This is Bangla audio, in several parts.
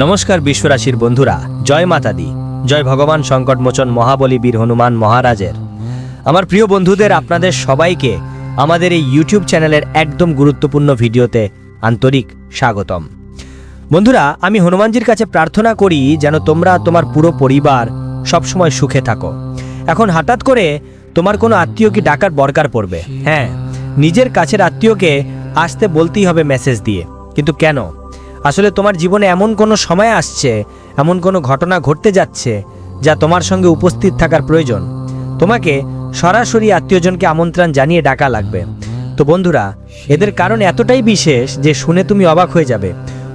নমস্কার বিশ্বরাশির বন্ধুরা, জয় মাতাদি, জয় ভগবান সংকটমোচন মহাবলী বীর হনুমান মহারাজের। আমার প্রিয় বন্ধুদের, আপনাদের সবাইকে আমাদের এই ইউটিউব চ্যানেলের একদম গুরুত্বপূর্ণ ভিডিওতে আন্তরিক স্বাগতম। বন্ধুরা, আমি হনুমানজির কাছে প্রার্থনা করি যেন তোমরা তোমার পুরো পরিবার সবসময় সুখে থাকো। এখন হঠাৎ করে তোমার কোনো আত্মীয় কি ডাকার দরকার পড়বে? হ্যাঁ নিজের কাছের আত্মীয়কে আসতে বলতেই হবে মেসেজ দিয়ে। কিন্তু কেন? আসলে তোমার জীবনে এমন কোনো সময় আসছে, এমন কোনো ঘটনা ঘটতে যাচ্ছে, যা তোমার সঙ্গে উপস্থিত থাকার প্রয়োজন। তোমাকে সরাসরি আত্মীয়জনকে আমন্ত্রণ জানিয়ে ডাকা লাগবে। তো বন্ধুরা, এদের কারণ এতটাই বিশেষ যে শুনে তুমি অবাক হয়ে যাবে।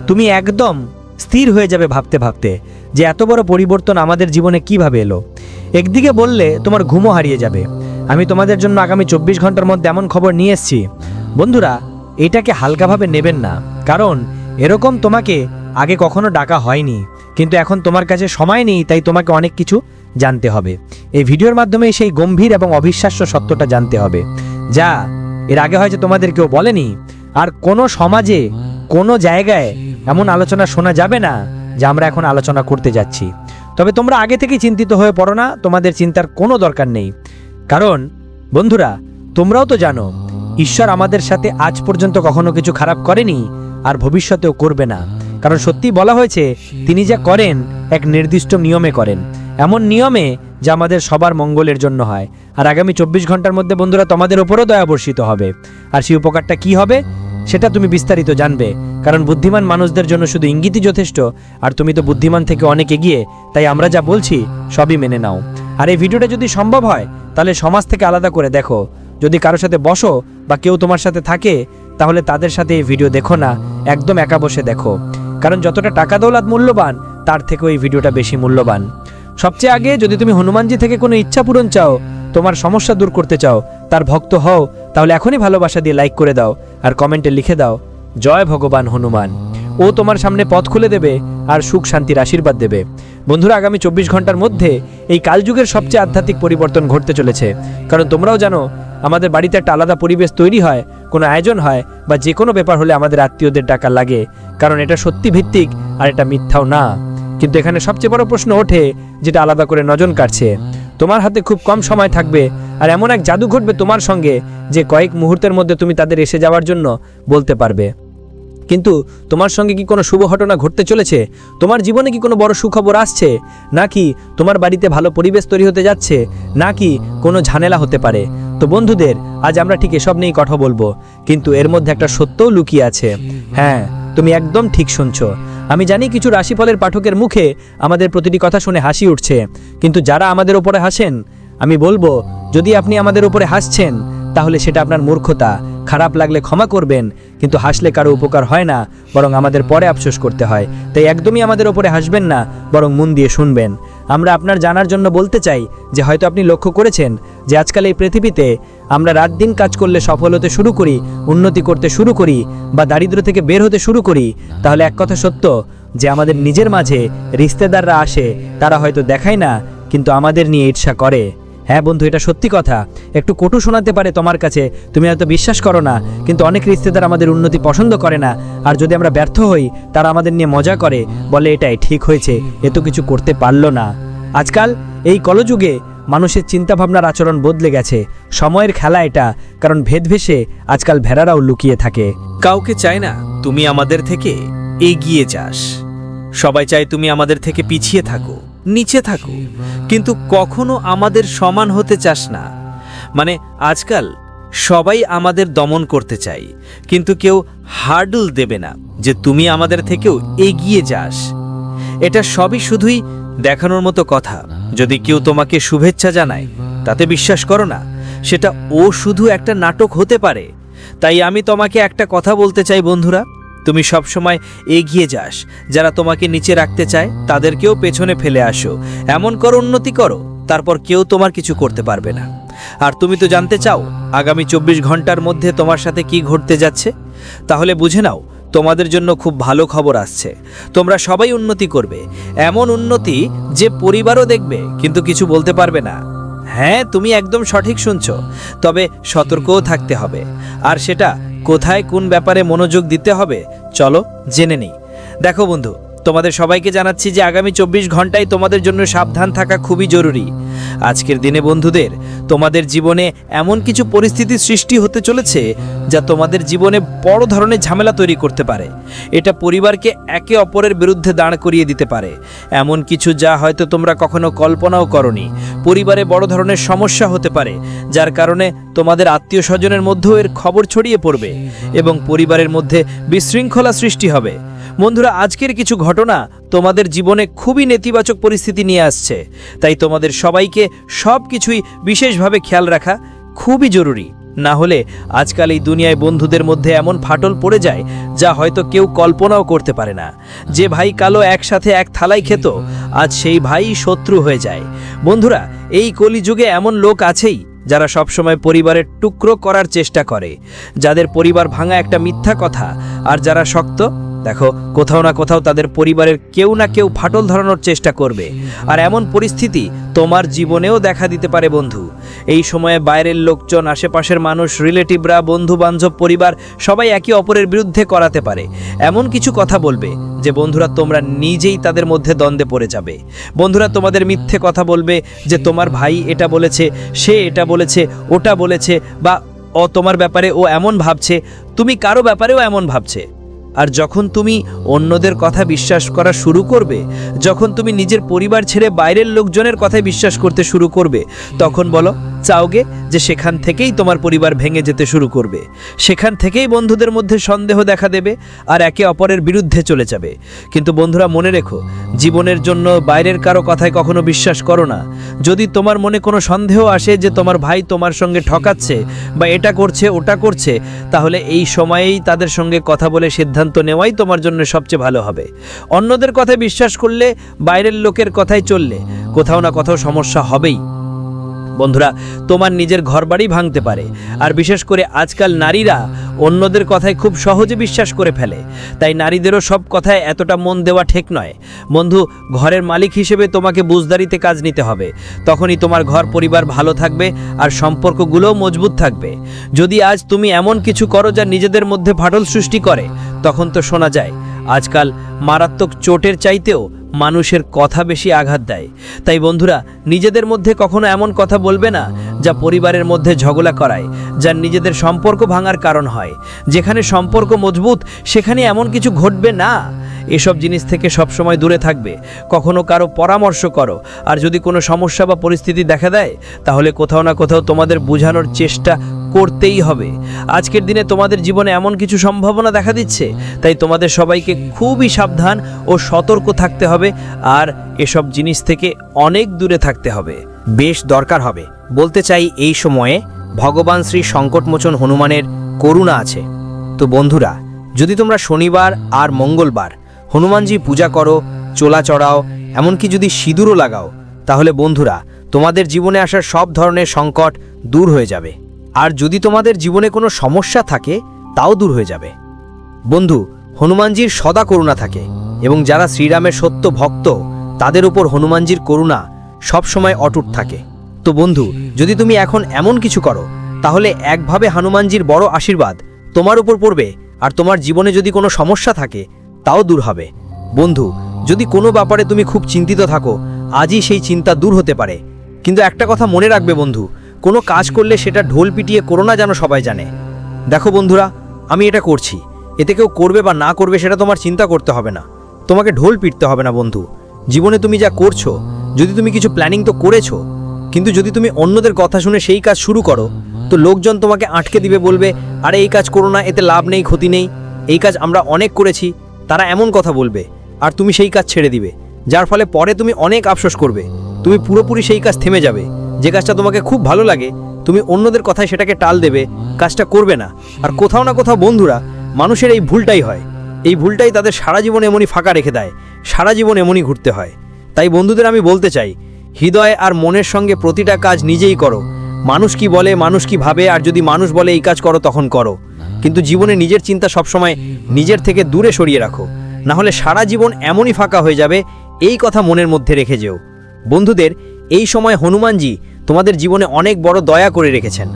তুমি একদম স্থির হয়ে যাবে ভাবতে ভাবতে যে এত বড় পরিবর্তন আমাদের জীবনে কীভাবে এলো। একদিকে বললে তোমার ঘুমও হারিয়ে যাবে। আমি তোমাদের জন্য আগামী চব্বিশ ঘণ্টার মধ্যে এমন খবর নিয়ে এসেছি। বন্ধুরা, এটাকে হালকাভাবে নেবেন না। কারণ এরকম তোমাকে আগে কখনো ডাকা হয়নি। কিন্তু এখন তোমার কাছে সময় নেই, তাই তোমাকে অনেক কিছু জানতে হবে। এই ভিডিওর মাধ্যমে সেই গম্ভীর এবং অবিশ্বাস্য সত্যটা জানতে হবে। যা, এর আগে হয়তো তোমাদের কেউ বলেনি, আর কোনো সমাজে, কোনো জায়গায় এমন আলোচনা শোনা যাবে না, যা আমরা এখন আলোচনা করতে যাচ্ছি। তবে তোমরা আগে থেকেই চিন্তিত হয়ে পড়ো না, তোমাদের চিন্তার কোনো দরকার নেই। কারণ, বন্ধুরা, তোমরাও তো জানো, ঈশ্বর আমাদের সাথে আজ পর্যন্ত কখনো কিছু খারাপ করেনি আর ভবিষ্যতেও করবে না। কারণ সত্যি বলা হয়েছে, তিনি যা করেন, এক নির্দিষ্ট নিয়মে করেন। এমন নিয়মে যা আমাদের সবার মঙ্গলের জন্য হয়। আর আগামী চব্বিশ ঘণ্টার মধ্যে বন্ধুরা, তোমাদের ওপরও দয়া বর্ষিত হবে। আর সেই উপকারটা কি হবে, সেটা তুমি বিস্তারিত জানবে। কারণ বুদ্ধিমান মানুষদের জন্য শুধু ইঙ্গিতই যথেষ্ট, আর তুমি তো বুদ্ধিমান থেকে অনেক এগিয়ে, তাই আমরা যা বলছি, সবই মেনে নাও। আর এই ভিডিওটা যদি সম্ভব হয়, তাহলে সমাজ থেকে আলাদা করে দেখো। যদি কারোর সাথে বসো, বা কেউ তোমার সাথে থাকে তাহলে তাদের সাথে এই ভিডিও দেখো না, একদম একা বসে দেখো। কারণ যতটা টাকা দৌলাত মূল্যবান, তার থেকেও এই ভিডিওটা বেশি মূল্যবান। সবচেয়ে আগে যদি তুমি হনুমানজি থেকে কোনো ইচ্ছা পূরণ চাও, তোমার সমস্যা দূর করতে চাও, তার ভক্ত হও, তাহলে এখনই ভালোবাসা দিয়ে লাইক করে দাও আর কমেন্টে লিখে দাও, জয় ভগবান হনুমান। ও তোমার সামনে পথ খুলে দেবে আর সুখ শান্তির আশীর্বাদ দেবে। বন্ধুরা, আগামী চব্বিশ ঘণ্টার মধ্যে এই কালযুগের সবচেয়ে আধ্যাত্মিক পরিবর্তন ঘটতে চলেছে। কারণ তোমরাও জানো, আমাদের বাড়িতে একটা আলাদা পরিবেশ তৈরি হয়, কোনো আয়োজন হয়, বা যে কোনো ব্যাপার হলে আমাদের আত্মীয়দের ডাকা লাগে। কারণ এটা সত্যি ভিত্তিক আর এটা মিথ্যাও না। কিন্তু এখানে সবচেয়ে বড় প্রশ্ন ওঠে, যেটা আলাদা করে নজর কাটছে। তোমার হাতে খুব কম সময় থাকবে, আর এমন এক জাদু ঘটবে তোমার সঙ্গে, যে কয়েক মুহূর্তের মধ্যে তুমি তাদের এসে যাওয়ার জন্য বলতে পারবে। কিন্তু তোমার সঙ্গে কি কোনো শুভ ঘটনা ঘটতে চলেছে? তোমার জীবনে কি কোনো বড় সুখবর আসছে? নাকি তোমার বাড়িতে ভালো পরিবেশ তৈরি হতে যাচ্ছে? নাকি কোনো ঝামেলা হতে পারে? তো বন্ধুদের, আজ আমরা ঠিক এসব নিয়েই কথা বলব। কিন্তু এর মধ্যে একটা সত্যও লুকিয়ে আছে। হ্যাঁ তুমি একদম ঠিক শুনছো। আমি জানি কিছু রাশিফলের পাঠকের মুখে আমাদের প্রতিটি কথা শুনে হাসি উঠছে। কিন্তু যারা আমাদের ওপরে হাসেন, আমি বলব, যদি আপনি আমাদের উপরে হাসছেন, তাহলে সেটা আপনার মূর্খতা। খারাপ লাগলে ক্ষমা করবেন, কিন্তু হাসলে কারও উপকার হয় না, বরং আমাদের পরে আফসোস করতে হয়। তাই একদমই আমাদের ওপরে হাসবেন না, বরং মন দিয়ে শুনবেন। আমরা আপনার জানার জন্য বলতে চাই যে, হয়তো আপনি লক্ষ্য করেছেন যে, আজকাল এই পৃথিবীতে আমরা রাত দিন কাজ করলে সফল হতে শুরু করি, উন্নতি করতে শুরু করি, বা দারিদ্র থেকে বের হতে শুরু করি। তাহলে এক কথা সত্য যে, আমাদের নিজের মাঝে রিস্তেদাররা আসে, তারা হয়তো দেখায় না, কিন্তু আমাদের নিয়ে ঈর্ষা করে। হ্যাঁ বন্ধু, এটা সত্যি কথা। একটু কটু শোনাতে পারে তোমার কাছে। তুমি হয়তো বিশ্বাস করো না, কিন্তু অনেক রিস্তেদার আমাদের উন্নতি পছন্দ করে না। আর যদি আমরা ব্যর্থ হই, তারা আমাদের নিয়ে মজা করে, বলে এটাই ঠিক হয়েছে, এ তো কিছু করতে পারল না। আজকাল এই কলযুগে মানুষের চিন্তাভাবনার আচরণ বদলে গেছে। সময়ের খেলা এটা, কারণ ভেদ ভেসে আজকাল ভেড়ারাও লুকিয়ে থাকে। কাউকে চায় না, তুমি আমাদের থেকে এগিয়ে যাস। সবাই চায় তুমি আমাদের থেকে পিছিয়ে থাকো। নিচে থাকো। কিন্তু কখনো আমাদের সমান হতে চাস না। মানে আজকাল সবাই আমাদের দমন করতে চাই কিন্তু কেউ হার্ডল দেবে না যে তুমি আমাদের থেকেও এগিয়ে যাস। এটা সবই শুধুই দেখানোর মতো কথা। যদি কেউ তোমাকে শুভেচ্ছা জানায়, তাতে বিশ্বাস করো না, সেটা ও শুধু একটা নাটক হতে পারে। তাই আমি তোমাকে একটা কথা বলতে চাই, বন্ধুরা। তুমি সবসময় এগিয়ে যাস। যারা তোমাকে নিচে রাখতে চায়, তাদেরকেও পেছনে ফেলে আসো। এমন করো, উন্নতি করো, তারপর কেউ তোমার কিছু করতে পারবে না। আর তুমি তো জানতে চাও, আগামী চব্বিশ ঘণ্টার মধ্যে তোমার সাথে কি ঘটতে যাচ্ছে? তাহলে বুঝে নাও, তোমাদের জন্য খুব ভালো খবর আসছে। তোমরা সবাই উন্নতি করবে। এমন উন্নতি যে পরিবারও দেখবে, কিন্তু কিছু বলতে পারবে না। হ্যাঁ তুমি একদম সঠিক শুনছ। তবে সতর্কও থাকতে হবে। আর সেটা কোথায় কোন ব্যাপারে মনোযোগ দিতে হবে চলো, জেনে নেই। দেখো বন্ধু, তোমাদের সবাইকে জানাচ্ছি যে আগামী চব্বিশ ঘন্টায় তোমাদের জন্য সাবধান থাকা খুবই জরুরি। আজকের দিনে বন্ধুদের, তোমাদের জীবনে এমন কিছু পরিস্থিতি সৃষ্টি হতে চলেছে যা তোমাদের জীবনে বড় ধরনের ঝামেলা তৈরি করতে পারে। এটা পরিবারকে একে অপরের বিরুদ্ধে দাঁড় করিয়ে দিতে পারে। এমন কিছু যা হয়তো তোমরা কখনো কল্পনাও করনি। পরিবারে বড় ধরনের সমস্যা হতে পারে, যার কারণে তোমাদের আত্মীয় স্বজনের মধ্যেও এর খবর ছড়িয়ে পড়বে এবং পরিবারের মধ্যে বিশৃঙ্খলা সৃষ্টি হবে। বন্ধুরা, আজকের কিছু ঘটনা তোমাদের জীবনে খুবই নেতিবাচক পরিস্থিতি নিয়ে আসছে। তাই তোমাদের সবাইকে সব কিছুই বিশেষভাবে খেয়াল রাখা খুবই জরুরি। না হলে আজকাল এই দুনিয়ায় বন্ধুদের মধ্যে এমন ফাটল পড়ে যায় যা হয়তো কেউ কল্পনাও করতে পারে না। যে ভাই কালো একসাথে এক থালাই খেত, আজ সেই ভাই শত্রু হয়ে যায়। বন্ধুরা, এই কলিযুগে এমন লোক আছেই যারা সবসময় পরিবারের টুকরো করার চেষ্টা করে। যাদের পরিবার ভাঙা একটা মিথ্যা কথা আর যারা শক্ত দেখো, কোথাও না কোথাও তাদের পরিবারের কেউ না কেউ ফাটল ধরানোর চেষ্টা করবে। আর এমন পরিস্থিতি তোমার জীবনেও দেখা দিতে পারে, বন্ধু। এই সময়ে বাইরের লোকজন, আশেপাশের মানুষ, রিলেটিভরা বন্ধু বান্ধব পরিবার, সবাই একে অপরের বিরুদ্ধে করাতে পারে। এমন কিছু কথা বলবে যে, বন্ধুরা, তোমরা নিজেই তাদের মধ্যে দ্বন্দ্বে পড়ে যাবে। বন্ধুরা, তোমাদের মিথ্যে কথা বলবে যে, তোমার ভাই এটা বলেছে, সে এটা বলেছে, ওটা বলেছে, বা, ও, তোমার ব্যাপারে ও এমন ভাবছে। তুমি কারও ব্যাপারেও এমন ভাবছে? আর যখন তুমি অন্যদের কথা বিশ্বাস করা শুরু করবে, যখন তুমি নিজের পরিবার ছেড়ে বাইরের লোকজনের কথায় বিশ্বাস করতে শুরু করবে, তখন বলো চাওগে যে সেখান থেকেই তোমার পরিবার ভেঙে যেতে শুরু করবে। সেখান থেকেই বন্ধুদের মধ্যে সন্দেহ দেখা দেবে আর একে অপরের বিরুদ্ধে চলে যাবে। কিন্তু বন্ধুরা, মনে রেখো, জীবনের জন্য বাইরের কারও কথায় কখনো বিশ্বাস করো না। যদি তোমার মনে কোনো সন্দেহ আসে যে তোমার ভাই তোমার সঙ্গে ঠকাচ্ছে বা এটা করছে, ওটা করছে, তাহলে এই সময়েই তাদের সঙ্গে কথা বলে সিদ্ধান্ত নেওয়াই তোমার জন্য সবচেয়ে ভালো হবে। অন্যদের কথায় বিশ্বাস করলে বাইরের লোকের কথায় চললে কোথাও না কোথাও সমস্যা হবেই। বন্ধুরা, তোমার নিজের ঘরবাড়ি ভাঙতে পারে। আর বিশেষ করে আজকাল নারীরা অন্যদের কথায় খুব সহজে বিশ্বাস করে ফেলে। তাই নারীদেরও সব কথায় এতটা মন দেওয়া ঠিক নয়। বন্ধু, ঘরের মালিক হিসেবে তোমাকে বুঝদারিতে কাজ নিতে হবে। তখনই তোমার ঘর পরিবার ভালো থাকবে আর সম্পর্কগুলোও মজবুত থাকবে। যদি আজ তুমি এমন কিছু করো যা নিজেদের মধ্যে ফাটল সৃষ্টি করে, তখন তো শোনা যায়, আজকাল মারাত্মক চোটের চাইতেও মানুষের কথা বেশি আঘাত দেয়। তাই বন্ধুরা, নিজেদের মধ্যে কখনো এমন কথা বলবে না যা পরিবারের মধ্যে ঝগড়া করায় যা নিজেদের সম্পর্ক ভাঙার কারণ হয়। যেখানে সম্পর্ক মজবুত, সেখানে এমন কিছু ঘটবে না। এসব জিনিস থেকে সবসময় দূরে থাকবে। কখনো কারও পরামর্শ করো, আর যদি কোনো সমস্যা বা পরিস্থিতি দেখা দেয়, তাহলে কোথাও না কোথাও তোমাদের বোঝানোর চেষ্টা করতেই হবে। আজকের দিনে তোমাদের জীবনে এমন কিছু সম্ভাবনা দেখা দিচ্ছে, তাই তোমাদের সবাইকে খুবই সাবধান ও সতর্ক থাকতে হবে আর এসব জিনিস থেকে অনেক দূরে থাকতে হবে। বেশ দরকার হবে। বলতে চাই এই সময়ে ভগবান শ্রী সংকটমোচন হনুমানের করুণা আছে। তো বন্ধুরা, যদি তোমরা শনিবার আর মঙ্গলবার হনুমানজি পূজা করো, চোলা চড়াও, এমনকি যদি সিঁদুরও লাগাও, তাহলে বন্ধুরা, তোমাদের জীবনে আসার সব ধরনের সংকট দূর হয়ে যাবে। আর যদি তোমাদের জীবনে কোনো সমস্যা থাকে, তাও দূর হয়ে যাবে। বন্ধু, হনুমানজির সদা করুণা থাকে, এবং যারা শ্রীরামের সত্য ভক্ত, তাদের উপর হনুমানজির করুণা সবসময় অটুট থাকে। তো বন্ধু, যদি তুমি এখন এমন কিছু করো, তাহলে একভাবে হনুমানজির বড় আশীর্বাদ তোমার উপর পড়বে, আর তোমার জীবনে যদি কোনো সমস্যা থাকে, তাও দূর হবে। বন্ধু, যদি কোনো ব্যাপারে তুমি খুব চিন্তিত থাকো, আজই সেই চিন্তা দূর হতে পারে। কিন্তু একটা কথা মনে রাখবে বন্ধু কোনো কাজ করলে সেটা ঢোল পিটিয়ে করো না যেন সবাই জানে। দেখো বন্ধুরা, আমি এটা করছি। এতে কেউ করবে বা না করবে সেটা তোমার চিন্তা করতে হবে না। তোমাকে ঢোল পিটতে হবে না বন্ধু। জীবনে তুমি যা করছ, যদি তুমি কিছু প্ল্যানিং তো করেছ, কিন্তু যদি তুমি অন্যদের কথা শুনে সেই কাজ শুরু করো, তো লোকজন তোমাকে আটকে দিবে, বলবে, আরে এই কাজ করো না, এতে লাভ নেই, ক্ষতি নেই। এই কাজ আমরা অনেক করেছি, তারা এমন কথা বলবে, আর তুমি সেই কাজ ছেড়ে দিবে। যার ফলে পরে তুমি অনেক আফসোস করবে। তুমি পুরোপুরি সেই কাজ থেমে যাবে। যে কাজটা তোমাকে খুব ভালো লাগে, তুমি অন্যদের কথায় সেটাকে টাল দেবে, কাজটা করবে না। আর কোথাও না কোথাও বন্ধুরা, মানুষের এই ভুলটাই হয়। এই ভুলটাই তাদের সারা জীবন এমনই ফাঁকা রেখে দেয়, সারা জীবন এমনই ঘুরতে হয়। তাই বন্ধুদের আমি বলতে চাই, হৃদয় আর মনের সঙ্গে প্রতিটা কাজ নিজেই করো। মানুষ কি বলে, মানুষ কি ভাবে, আর যদি মানুষ বলে এই কাজ করো, তখন করো। কিন্তু জীবনে নিজের চিন্তা সবসময় নিজের থেকে দূরে সরিয়ে রাখো। না হলে সারা জীবন এমনই ফাঁকা হয়ে যাবে, এই কথা মনের মধ্যে রেখে যেও। বন্ধুদের এই সময় হনুমানজি তোমাদের জীবনে অনেক বড় দয়া করে রেখেছেন।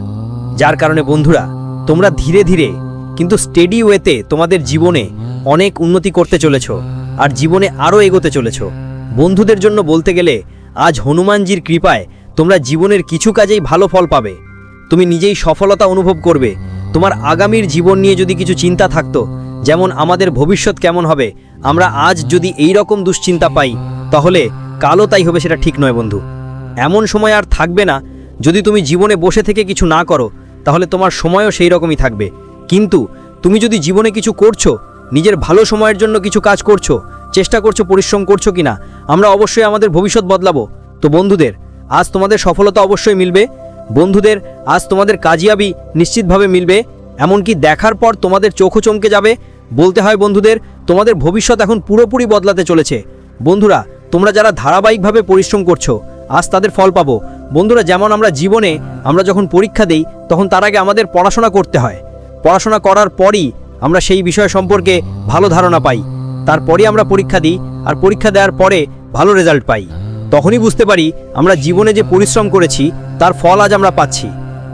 যার কারণে বন্ধুরা, তোমরা ধীরে ধীরে, কিন্তু স্টেডি ওয়েতে তোমাদের জীবনে অনেক উন্নতি করতে চলেছ আর জীবনে আরও এগোতে চলেছ। বন্ধুদের জন্য বলতে গেলে, আজ হনুমানজির কৃপায় তোমরা জীবনের কিছু কাজেই ভালো ফল পাবে। তুমি নিজেই সফলতা অনুভব করবে। তোমার আগামীর জীবন নিয়ে যদি কিছু চিন্তা থাকতো, যেমন আমাদের ভবিষ্যৎ কেমন হবে, আমরা আজ যদি এই রকম দুশ্চিন্তা পাই, তাহলে কালো তাই হবে সেটা ঠিক নয় বন্ধু। এমন সময় আর থাকবে না যদি তুমি জীবনে বসে থেকে কিছু না করো, তাহলে তোমার সময়ও সেই রকমই থাকবে। কিন্তু তুমি যদি জীবনে কিছু করছ, নিজের ভালো সময়ের জন্য কিছু কাজ করছ, চেষ্টা করছ, পরিশ্রম করছ কিনা, আমরা অবশ্যই আমাদের ভবিষ্যৎ বদলাবো। তো বন্ধুদের, আজ তোমাদের সফলতা অবশ্যই মিলবে। বন্ধুদের, আজ তোমাদের কাজিয়াবি নিশ্চিতভাবে মিলবে। এমনকি দেখার পর তোমাদের চোখও চমকে যাবে। বলতে হয় বন্ধুদের, তোমাদের ভবিষ্যৎ এখন পুরোপুরি বদলাতে চলেছে। বন্ধুরা, তোমরা যারা ধারাবাহিকভাবে পরিশ্রম করছ আজ তাদের ফল পাবো। বন্ধুরা, যেমন আমরা জীবনে আমরা যখন পরীক্ষা দেই, তখন তার আগে আমাদের পড়াশোনা করতে হয়। পড়াশোনা করার পরই আমরা সেই বিষয় সম্পর্কে ভালো ধারণা পাই। তারপরে আমরা পরীক্ষা দিই আর পরীক্ষা দেওয়ার পরে ভালো রেজাল্ট পাই। তখনই বুঝতে পারি আমরা জীবনে যে পরিশ্রম করেছি, তার ফল আজ আমরা পাচ্ছি।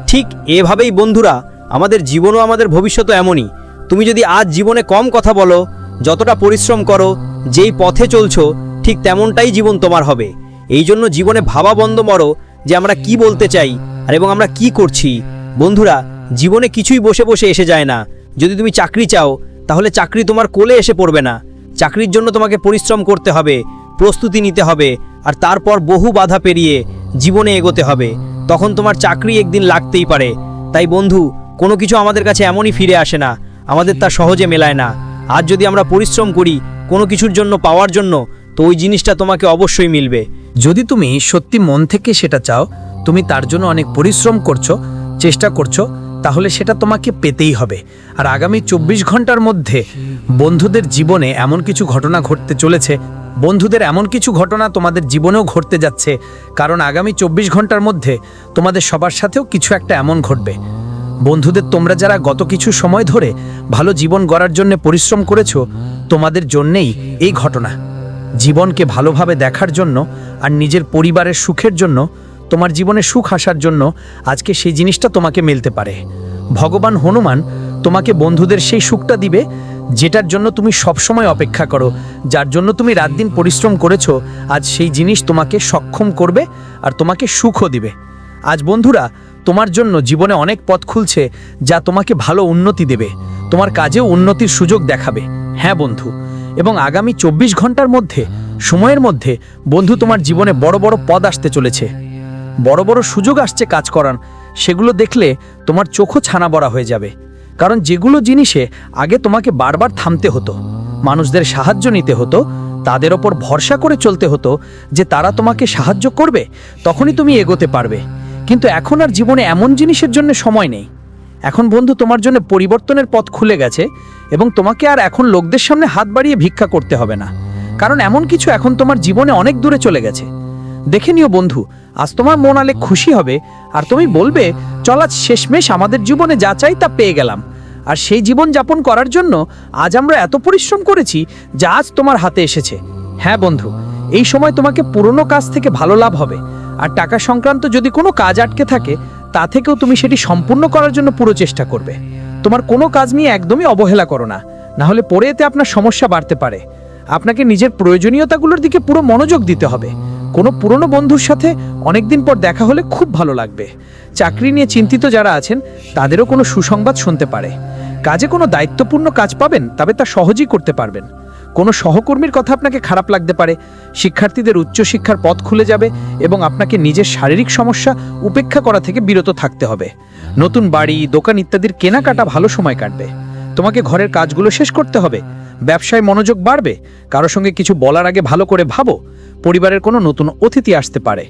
ঠিক এভাবেই বন্ধুরা, আমাদের জীবনও আমাদের ভবিষ্যৎও এমনই। তুমি যদি আজ জীবনে কম কথা বলো, যতটা পরিশ্রম করো, যেই পথে চলছো, ঠিক তেমনটাই জীবন তোমার হবে। এই জন্য জীবনে ভাবা বন্ধ মরো যে আমরা কি বলতে চাই আর এবং আমরা কি করছি। বন্ধুরা, জীবনে কিছুই বসে বসে এসে যায় না। যদি তুমি চাকরি চাও, তাহলে চাকরি তোমার কোলে এসে পড়বে না। চাকরির জন্য তোমাকে পরিশ্রম করতে হবে, প্রস্তুতি নিতে হবে, আর তারপর বহু বাধা পেরিয়ে জীবনে এগোতে হবে। তখন তোমার চাকরি একদিন লাগতেই পারে। তাই বন্ধু, কোনো কিছু আমাদের কাছে এমনই ফিরে আসে না। আমাদের তা সহজে মেলায় না। আজ যদি আমরা পরিশ্রম করি, কোনো কিছুর জন্য, পাওয়ার জন্য তো ওই জিনিসটা তোমাকে অবশ্যই মিলবে। যদি তুমি সত্যি মন থেকে সেটা চাও, তুমি তার জন্য অনেক পরিশ্রম করছ, চেষ্টা করছ, তাহলে সেটা তোমাকে পেতেই হবে। আর আগামী চব্বিশ ঘণ্টার মধ্যে বন্ধুদের জীবনে এমন কিছু ঘটনা ঘটতে চলেছে, বন্ধুদের এমন কিছু ঘটনা তোমাদের জীবনেও ঘটতে যাচ্ছে, কারণ আগামী চব্বিশ ঘণ্টার মধ্যে তোমাদের সবার সাথেও কিছু একটা এমন ঘটবে। বন্ধুদের তোমরা যারা গত কিছু সময় ধরে ভালো জীবন গড়ার জন্য পরিশ্রম করেছ, তোমাদের জন্যেই এই ঘটনা। জীবনকে ভালোভাবে দেখার জন্য আর নিজের পরিবারের সুখের জন্য, তোমার জীবনে সুখ আসার জন্য আজকে সেই জিনিসটা তোমাকে মিলতে পারে। ভগবান হনুমান তোমাকে বন্ধুদের সেই সুখটা দিবে, যেটার জন্য তুমি সবসময় অপেক্ষা করো, যার জন্য তুমি রাত দিন পরিশ্রম করেছ, আজ সেই জিনিস তোমাকে সক্ষম করবে আর তোমাকে সুখও দিবে। আজ বন্ধুরা, তোমার জন্য জীবনে অনেক পথ খুলছে যা তোমাকে ভালো উন্নতি দেবে, তোমার কাজেও উন্নতির সুযোগ দেখাবে। হ্যাঁ বন্ধু এবং আগামী চব্বিশ ঘণ্টার মধ্যে, সময়ের মধ্যে, বন্ধু তোমার জীবনে বড় বড় পদ আসতে চলেছে। বড় বড় সুযোগ আসছে কাজ করার। সেগুলো দেখলে তোমার চোখও ছানা বড়া হয়ে যাবে। কারণ যেগুলো জিনিসে আগে তোমাকে বারবার থামতে হতো, মানুষদের সাহায্য নিতে হতো, তাদের ওপর ভরসা করে চলতে হতো যে তারা তোমাকে সাহায্য করবে, তখনই তুমি এগোতে পারবে। কিন্তু এখন আর জীবনে এমন জিনিসের জন্য সময় নেই। এখন বন্ধু, তোমার জন্য পরিবর্তনের পথ খুলে গেছে এবং তোমাকে আর এখন লোকদের সামনে হাত বাড়িয়ে ভিক্ষা করতে হবে না। কারণ এমন কিছু এখন তোমার জীবনে অনেক দূরে চলে গেছে। দেখে নিও বন্ধু, আজ তোমার মন আলে খুশি হবে আর তুমি বলবে, চল আজ শেষমেশ আমাদের জীবনে যা চাই তা পেয়ে গেলাম। আর সেই জীবন যাপন করার জন্য আজ আমরা এত পরিশ্রম করেছি যা আজ তোমার হাতে এসেছে। হ্যাঁ বন্ধু, এই সময় তোমাকে পুরনো কাজ থেকে ভালো লাভ হবে। আর টাকা সংক্রান্ত যদি কোনো কাজ আটকে থাকে তা থেকেও তুমি সেটি সম্পূর্ণ করার জন্য পুরো চেষ্টা করবে। তোমার কোনো কাজ নিয়ে একদমই অবহেলা করো না। হলে পরে এতে আপনার সমস্যা বাড়তে পারে। আপনাকে নিজের প্রয়োজনীয়তাগুলোর দিকে পুরো মনোযোগ দিতে হবে। কোনো পুরনো বন্ধুর সাথে অনেকদিন পর দেখা হলে খুব ভালো লাগবে। চাকরি নিয়ে চিন্তিত যারা আছেন, তাদেরও কোনো সুসংবাদ শুনতে পারে। কাজে কোনো দায়িত্বপূর্ণ কাজ পাবেন, তবে তা সহজেই করতে পারবেন। কোনো সহকর্মীর কথা আপনাকে খারাপ লাগতে পারে, শিক্ষার্থীদের উচ্চশিক্ষার পথ খুলে যাবে এবং আপনাকে নিজের শারীরিক সমস্যা উপেক্ষা করা থেকে বিরত থাকতে হবে। নতুন বাড়ি, দোকান ইত্যাদির কেনাকাটা ভালো সময় কাটবে। তোমাকে ঘরের কাজগুলো শেষ করতে হবে। ব্যবসায় মনোযোগ বাড়বে। কারও সঙ্গে কিছু বলার আগে ভালো করে ভাবো। পরিবারের কোনো নতুন অতিথি আসতে পারে।